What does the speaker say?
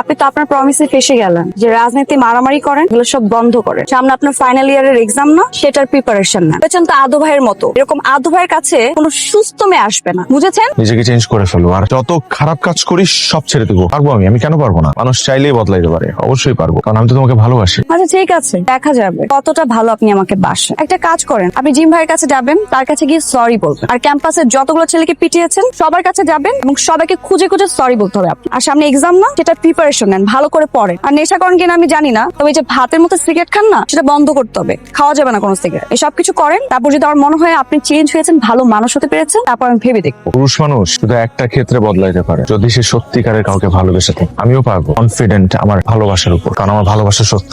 আপনি তো আপনার প্রমিসে ফেসে গেলেন যে রাজনীতি মারামারি করেন এগুলো সব বন্ধ করেন। সামনে আপনার ফাইনাল ইয়ারের এক্সাম না সেটার প্রিপারেশন না। বুঝেছেন তো আদু ভাইয়ের মতো। এরকম আদু ভাইয়ের কাছে কোনো সুস্থ মেয়ে আসবে না। বুঝেছেন? নিজেকে চেঞ্জ করে ফেলো আর যত খারাপ কাজ করিস সব ছেড়ে দেবো। পারব আমি আমি কেন পারব না? মানুষ চাইলেই বদলাইতে পারে অবশ্যই পারব। কারণ আমি তো তোমাকে ভালোবাসি। আচ্ছা ঠিক আছে দেখা যাবে। কতটা ভালো আপনি আমাকে বাসেন। একটা কাজ করেন আপনি জিম ভাইয়ের কাছে যাবেন তার কাছে গিয়ে সরি বলবেন। আর ক্যাম্পাসে যতগুলো ছেলেকে পিটিয়েছেন সবার কাছে যাবেন এবং সবাইকে খুঁজে খুঁজে সরি বলতে হবে আপনার। আর সামনে এক্সাম না সেটা প্রিপারেশন নেন, ভালো করে পড়েন। আর নেশা করেন কিনা আমি জানি না, তবে যে ভাতের মতো সিগারেট খান না, সেটা বন্ধ করতে হবে। খাওয়া যাবে না কোনো সিগারেট এসব কিছু করেন, তারপর যদি আমার মনে হয় আপনি চেঞ্জ হয়েছেন, ভালো মানুষ হতে পেরেছেন, তারপর আমি ভেবে দেখব। পুরুষ মানুষ শুধু একটা ক্ষেত্রে বদলাইতে পারে, যদি সে সত্যিকারের কাউকে ভালোবেসে থাকে। আমিও পারব কনফিডেন্ট আমার ভালোবাসার উপর, কারণ আমার ভালোবাসা সত্য।